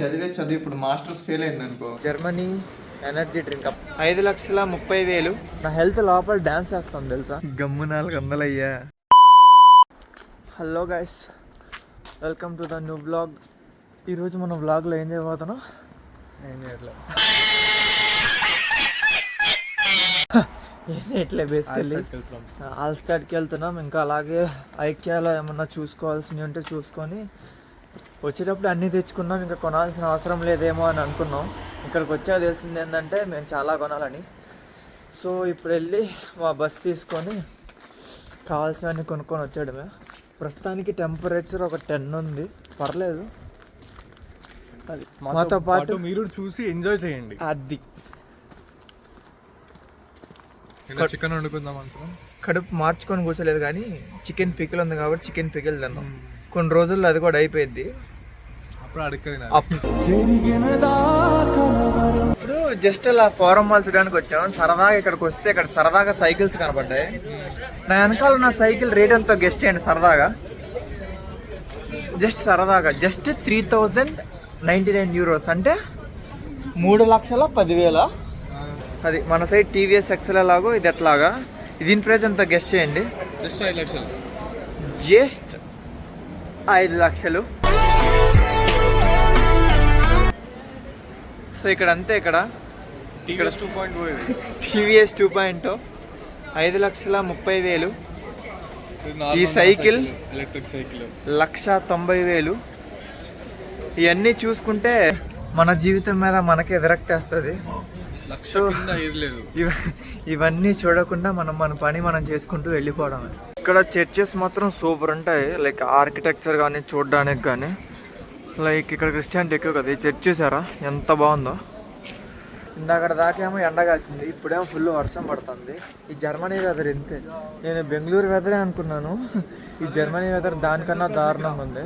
చదివే చదువు ఇప్పుడు మాస్టర్స్ ఫెయిల్ అయింది అనుకో జర్మనీ ఎనర్జీ డ్రింక్. ఐదు లక్షల ముప్పై వేలు. నా హెల్త్ లోపల డాన్స్ చేస్తాం తెలుసా? గమ్ము నాలుగు వందలు అయ్యా hello guys welcome to the new blog ఈరోజు మన బ్లాగ్లో ఏం చేయబోతున్నాం? ఏం చేయట్లేదు ఏం చేయట్లే బేసికల్లీ ఆల్స్టాడ్కి వెళ్తున్నాం. ఇంకా అలాగే ఐక్యాలో ఏమన్నా చూసుకోవాల్సినవి ఉంటే చూసుకొని వచ్చేటప్పుడు అన్నీ తెచ్చుకున్నాం ఇంకా కొనాల్సిన అవసరం లేదేమో అని అనుకున్నాం. ఇక్కడికి వచ్చాక తెలిసింది ఏంటంటే మేము చాలా కొనాలని. సో ఇప్పుడు వెళ్ళి మా బస్ తీసుకొని కావాల్సినవన్నీ కొనుక్కొని వచ్చాడమే ప్రస్తుతానికి టెంపరేచర్ ఒక టెన్ ఉంది. పర్లేదు. అది మాతో పాటు మీరు చూసి ఎంజాయ్ చేయండి. అది. చికెన్ వండుకుందాం అనుకున్నాం. కడుపు మార్చుకొని కూర్చోలేదు కానీ చికెన్ పికిల్ ఉంది కాబట్టి చికెన్ పికిల్ తిన్నాం. కొన్ని రోజుల్లో అది కూడా అయిపోయింది ఇప్పుడు జస్ట్ అలా ఫారం మాల్ చూడడానికి వచ్చాం. సరదాగా ఇక్కడికి వస్తే ఇక్కడ సరదాగా సైకిల్స్ కనపడ్డాయి. నా వెనకాల ఉన్న సైకిల్ రేట్ ఎంతో గెస్ట్ చేయండి సరదాగా. జస్ట్ సరదాగా. Just three thousand ninety nine euros అంటే మూడు లక్షల పదివేల. అది మన సైడ్ టీవీఎస్ ఎక్సెల్ ఎలాగో ఇది ఎట్లాగా? దీని ప్రైస్ ఎంత గెస్ట్ చేయండి? జస్ట్ ఐదు లక్షలు. జస్ట్ ఐదు లక్షలు. సో ఇక్కడ అంతే ఇక్కడ. ఇక్కడ two point TVS two point ఐదు లక్షల ముప్పై వేలు. ఈ సైకిల్ ఎలక్ట్రిక్ సైకిల్ లక్ష తొంభై వేలు. ఇవన్నీ చూసుకుంటే మన జీవితం మీద మనకే విరక్తి వస్తుంది. సో- ఇవన్నీ చూడకుండా మనం మన పని మనం చేసుకుంటూ వెళ్ళిపోవడమే. ఇక్కడ చర్చెస్ మాత్రం సూపర్ ఉంటాయి. లైక్ ఆర్కిటెక్చర్ కానీ చూడడానికి కానీ లైక్ ఇక్కడ క్రిస్టియానిటీ ఎక్కువ కదా ఈ చర్చ్ చూసారా? ఎంత బాగుందో. ఇందాక దాకేమో ఎండ కాసింది ఇప్పుడేమో ఫుల్ వర్షం పడుతుంది. ఈ జర్మనీ వెదర్ ఇంతే. నేను బెంగళూరు వెదరే అనుకున్నాను. ఈ జర్మనీ వెదర్ దానికన్నా దారుణంగా ఉంది.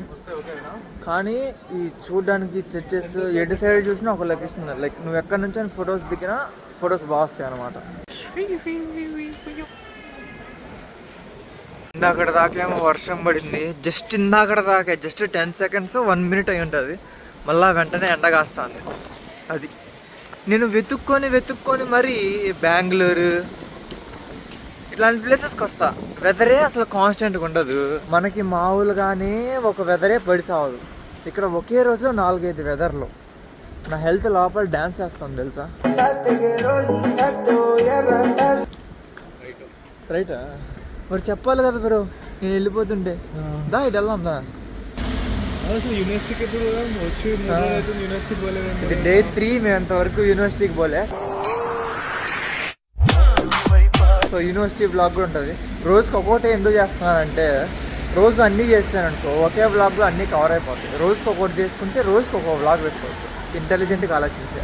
కానీ ఈ చూడడానికి చర్చెస్ ఎటు సైడ్ చూసినా ఒక లొకేషన్ లైక్ నువ్వు ఎక్కడి నుంచి ఫొటోస్ దిగినా ఫొటోస్ బాగా వస్తాయి అనమాట ఇందాకడ దాకేమో వర్షం పడింది. జస్ట్ ఇందాకడ దాకా just ten seconds one minute అయి ఉంటుంది. మళ్ళా వెంటనే ఎండ కాస్తుంది. అది. నేను వెతుక్కొని వెతుక్కొని మరి బెంగళూరు ఇట్లాంటి ప్లేసెస్కి వస్తా. వెదరే అసలు కాన్స్టెంట్గా ఉండదు. మనకి మామూలుగానే ఒక వెదరే పడి సావదు. ఇక్కడ ఒకే రోజులో నాలుగైదు వెదర్లు నా హెల్త్ లోపల డ్యాన్స్ చేస్తాను తెలుసా? రైటా మరి చెప్పాలి కదా బ్రో నేను వెళ్ళిపోతుంటే. దా ఇటు వెళ్దాం దా. ఇది డే త్రీ మేము అంతవరకు యూనివర్సిటీకి పోలే. సో యూనివర్సిటీ బ్లాగ్ కూడా ఉంటుంది. రోజుకి ఒక్కొక్కటి ఎందుకు చేస్తున్నానంటే రోజు అన్నీ చేస్తాను అనుకో ఒకే బ్లాగ్లో అన్నీ కవర్ అయిపోతాయి. రోజుకి ఒక్కొక్కటి చేసుకుంటే రోజుకి ఒక్కొక్క బ్లాగ్ పెట్టుకోవచ్చు. ఇంటెలిజెంట్గా ఆలోచించే.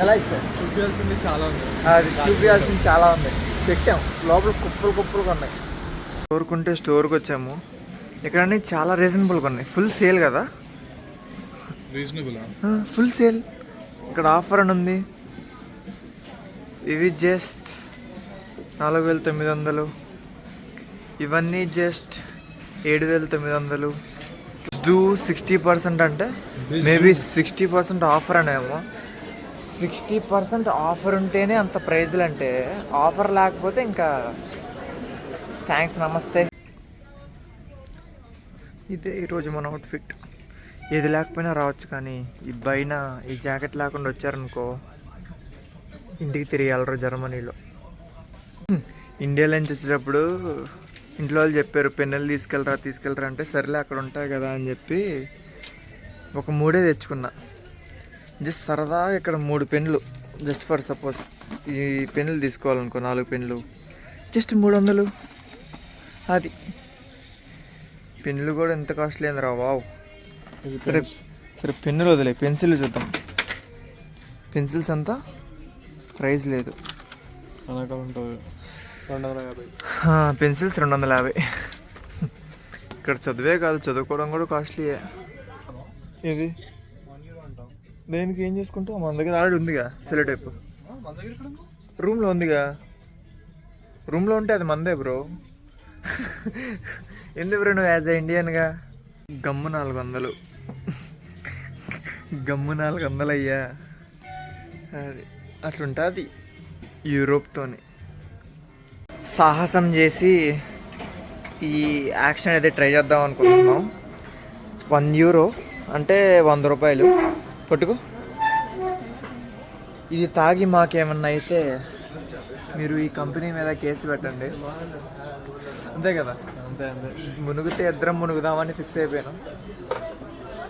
ఎలా ఇచ్చారు? చూపించాల్సింది చాలా ఉంది. అది చూపించాల్సింది చాలా ఉంది. పెట్టాం. లోపల కుప్పలు కుప్పలుగా ఉన్నాయి. స్టోర్కుంటే స్టోర్కి వచ్చాము. ఇక్కడ అన్నీ చాలా రీజనబుల్గా ఉన్నాయి. ఫుల్ సేల్ కదా? రీజనబుల్ ఫుల్ సేల్ ఇక్కడ ఆఫర్ అని ఉంది. ఇవి జస్ట్ నాలుగు వేల తొమ్మిది వందలు. ఇవన్నీ జస్ట్ ఏడు వేల తొమ్మిది వందలు. డూ సిక్స్టీ పర్సెంట్ అంటే మేబీ సిక్స్టీ పర్సెంట్ ఆఫర్ అనేమో. సిక్స్టీ పర్సెంట్ ఆఫర్ ఉంటేనే అంత ప్రైజ్లు అంటే ఆఫర్ లేకపోతే ఇంకా థ్యాంక్స్ నమస్తే. ఇదే ఈరోజు మన అవుట్ఫిట్. ఏది లేకపోయినా రావచ్చు కానీ ఈ పైన ఈ జాకెట్ లేకుండా వచ్చారనుకో ఇంటికి తిరిగి జర్మనీలో. ఇండియాలో నుంచి వచ్చేటప్పుడు ఇంట్లో వాళ్ళు చెప్పారు పెన్నులు తీసుకెళ్ళరా తీసుకెళ్ళరా అంటే సరేలే అక్కడ ఉంటాయి కదా అని చెప్పి ఒక మూడే తెచ్చుకున్నా. జస్ట్ సరదాగా ఇక్కడ మూడు పెన్నులు జస్ట్ ఫర్ సపోజ్. ఈ పెన్నులు తీసుకోవాలనుకో నాలుగు పెన్నులు. జస్ట్ మూడు వందలు. అది. పెన్నులు కూడా ఎంత కాస్ట్లీ అయిందిరా వావ్. సరే సరే పెన్నులు వదిలే పెన్సిల్ చూద్దాం. పెన్సిల్స్ అంతా? ప్రైస్ లేదు. పెన్సిల్స్ రెండు వందల యాభై. ఇక్కడ చదివే కాదు చదువుకోవడం కూడా కాస్ట్లీయే. ఇది? దేనికి ఏం చేసుకుంటావు? మన దగ్గర ఆల్రెడీ ఉందిగా సెలో టైప్? రూమ్లో ఉందిగా. రూమ్లో ఉంటే అది మందే బ్రో. ఎందుకు బ్రో నువ్వు యాజ్ ఎ ఇండియన్గా? గమ్ము నాలుగు వందలు గమ్ము నాలుగు వందలు అయ్యా అది అట్లుంటుంది యూరోప్తోని. సాహసం చేసి ఈ యాక్షన్ అయితే ట్రై చేద్దాం అనుకుంటున్నాం. వన్ యూరో అంటే వంద రూపాయలు. పట్టుకో. ఇది తాగి మాకేమన్నా అయితే మీరు ఈ కంపెనీ మీద కేసు పెట్టండి. అంతే కదా? అంతే అంతే. మునుగుతే ఇద్దరం మునుగుదామని ఫిక్స్ అయిపోయాను.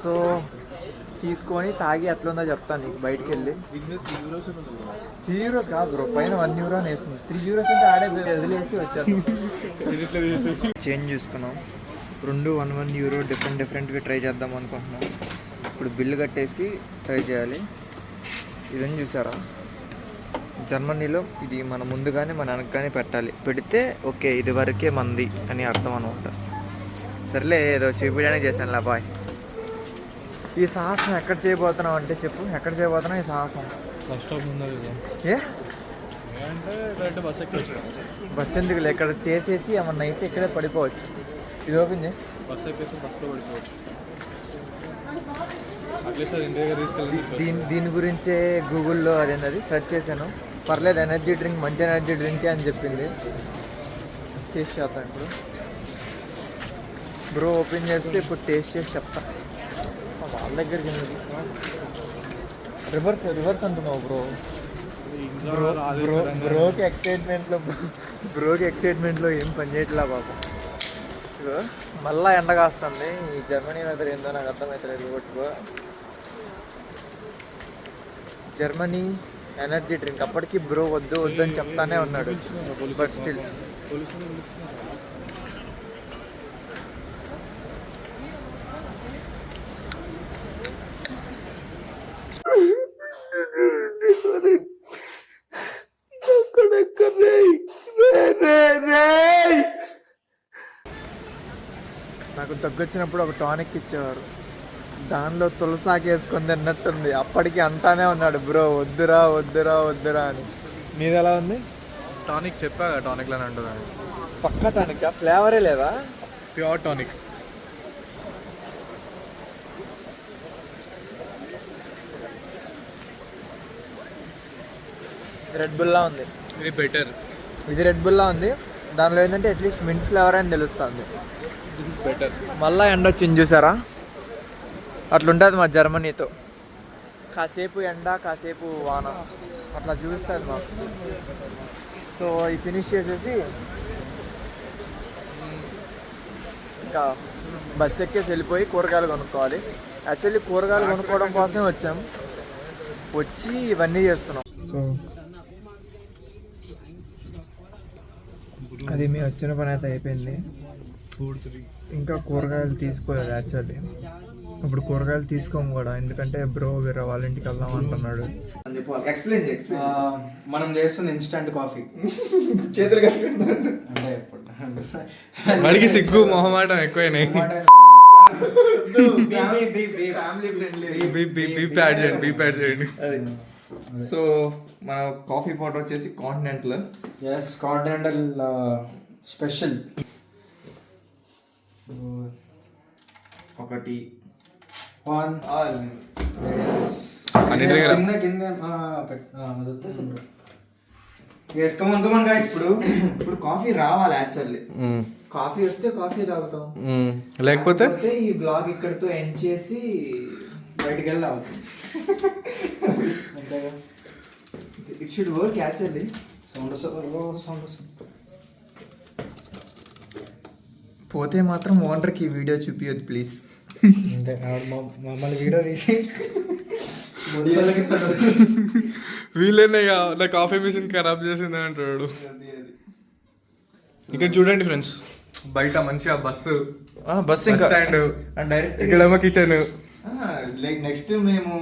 సో తీసుకొని తాగి ఎట్లుందో చెప్తాను నీకు బయటికి వెళ్ళి త్రీ యూరోస్ కాదు బ్రో పైన వన్ యూరో అని వేస్తుంది త్రీ యూరోస్ అంటే ఆడే వదిలేసి వచ్చాను చేంజ్ చూసుకున్నాం. రెండు వన్ వన్ యూరో డిఫరెంట్ డిఫరెంట్గా ట్రై చేద్దాం అనుకుంటున్నాం. ఇప్పుడు బిల్లు కట్టేసి ట్రై చేయాలి. ఇదని చూసారా? జర్మనీలో ఇది మన ముందుగానే మన వెనకగానే పెట్టాలి. పెడితే ఓకే ఇది వరకే మంది అని అర్థం అనమాట సర్లే ఏదో చూపించడానికి చేశాను లా బాయ్. ఈ సాహసం ఎక్కడ చేయబోతున్నావు అంటే చెప్పు ఎక్కడ చేయబోతున్నావు ఈ సాహసం? బస్ స్టాప్ ఏ? బస్ ఎందుకు ఇక్కడ చేసేసి ఏమన్నా అయితే ఇక్కడే పడిపోవచ్చు. ఇది ఓపెన్ చేయి. బస్ ఎక్కేసి బస్లో పడిపోవచ్చు అట్లీస్ట్ అది ఇంటి దగ్గర తీసుకెళ్ళి దీని దీని గురించే గూగుల్లో అదేంది సెర్చ్ చేశాను. పర్లేదు ఎనర్జీ డ్రింక్ మంచి ఎనర్జీ డ్రింకే అని చెప్పింది. టేస్ట్ చేస్తాను ఇప్పుడు. బ్రో ఓపెన్ చేస్తే ఇప్పుడు టేస్ట్ చేసి చెప్తా. వాళ్ళ దగ్గరికి రివర్స్ రివర్స్ అంటున్నావు బ్రో. బ్రో. బ్రోకి ఎక్సైట్మెంట్లో బ్రోకి ఎక్సైట్మెంట్లో ఏం పని చేయట్లా బాబు మళ్ళా ఎండ కాస్తుంది. ఈ జర్మనీ వెదర్ ఏందో నాకు అర్థమవుతలేదు కొట్టుకో జర్మనీ ఎనర్జీ డ్రింక్. అప్పటికి బ్రో వద్దు వద్దు అని చెప్తానే ఉన్నాడు. బట్ స్టిల్ నాకు దగ్గొచ్చినప్పుడు ఒక టానిక్ ఇచ్చేవారు. దానిలో తులసాకి వేసుకొని తిన్నట్టుంది. అప్పటికి అంటానే ఉన్నాడు. బ్రో వద్దురా వద్దురా వద్దురా అని. నీది ఎలా ఉంది? టానిక్ చెప్పా టానిక్ లానే ఉంటుంది పక్క టానిక్? ఫ్లేవరే లేదా? Pure tonic. రెడ్ బుల్లా ఉంది. ఇది బెటర్ ఇది రెడ్ బుల్లా ఉంది. దానిలో ఏంటంటే అట్లీస్ట్ మింట్ ఫ్లేవర్ అని తెలుస్తుంది. దిస్ ఇస్ బెటర్ మళ్ళా ఎండ వచ్చింది చూసారా? అట్లుంటుంది మా జర్మనీతో కాసేపు ఎండ కాసేపు వాన. అట్లా చూపిస్తుంది మాకు. సో ఈ ఫినిష్ చేసేసి ఇంకా బస్ ఎక్కేసి వెళ్ళిపోయి కూరగాయలు కొనుక్కోవాలి. యాక్చువల్లీ కూరగాయలు కొనుక్కోవడం కోసమే వచ్చాం. వచ్చి ఇవన్నీ చేస్తున్నాం. సో అది మేము వచ్చిన పని అయితే అయిపోయింది. ఇంకా కూరగాయలు తీసుకోలేదు యాక్చువల్లీ ఇప్పుడు కూరగాయలు తీసుకోము కూడా. ఎందుకంటే బ్రో వేరే వాళ్ళ ఇంటికి వెళ్దాం అంటున్నాడు. ఎక్స్ప్లెయిన్ మనం చేస్తుంది ఇన్స్టంట్ కాఫీ చేతులు అంటే ఇప్పుడు వాడికి సిగ్గు మొహమాటం ఎక్కువైనాయి. సో మన కాఫీ పౌడర్ వచ్చేసి కాంటినెంటల్ ఎస్ కాంటినెంటల్ స్పెషల్ ఒకటి వన్ దగ్గర కింద కింద ఎస్ కమన్ కమన్ గాయస్ ఇప్పుడు ఇప్పుడు కాఫీ రావాలి యాక్చువల్లీ కాఫీ వస్తే కాఫీ తాగుతాం. లేకపోతే? లేకపోతే ఈ బ్లాగ్ ఇక్కడితో ఎండ్ చేసి బయటికి వెళ్ళి తాగుతాం it should work actually sound sound పోతే మాత్రం ఓనర్కి ఈ వీడియో చూపించదు ప్లీజ్ అంటే మమ్మల్ని వీడియో తీసి వీళ్ళేనే నా కాఫీ మిషన్ ఖరాబ్ చేసింది అంటాడు. ఇక్కడ చూడండి ఫ్రెండ్స్ బయట మంచిగా బస్సు బస్ స్టాండ్. డైరెక్ట్ ఇక్కడేమో కిచెన్ లైక్ నెక్స్ట్ మేము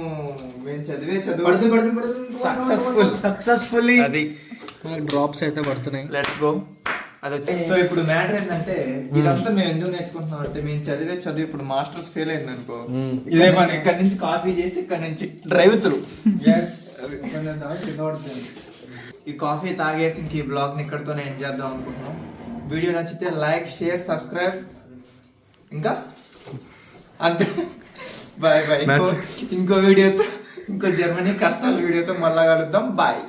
మేము చదివే చదువు. సక్సెస్ఫుల్ సక్సెస్ఫుల్లీ అది. డ్రాప్స్ అయితే పడుతున్నాయి. లెట్స్ గో అది వచ్చి సో ఇప్పుడు మ్యాటర్ ఏంటంటే ఇదంతా మేము ఎందుకు నేర్చుకుంటున్నాం అంటే మేము చదివే చదువు ఇప్పుడు మాస్టర్స్ ఫెయిల్ అయింది అనుకో ఇదే పని. ఇక్కడ నుంచి కాపీ చేసి ఇక్కడ నుంచి డ్రైవ్ త్రూ ఈ కాఫీ తాగేసి ఇంక ఈ బ్లాగ్ని ఇక్కడితోనే ఎండ్ చేద్దాం అనుకుంటున్నాం. వీడియో నచ్చితే లైక్ షేర్ సబ్స్క్రైబ్ ఇంకా? అంతే. బాయ్ బాయ్ ఇంకో వీడియోతో ఇంకో జర్మనీ కష్టాల వీడియోతో మళ్ళా కలుద్దాం. బాయ్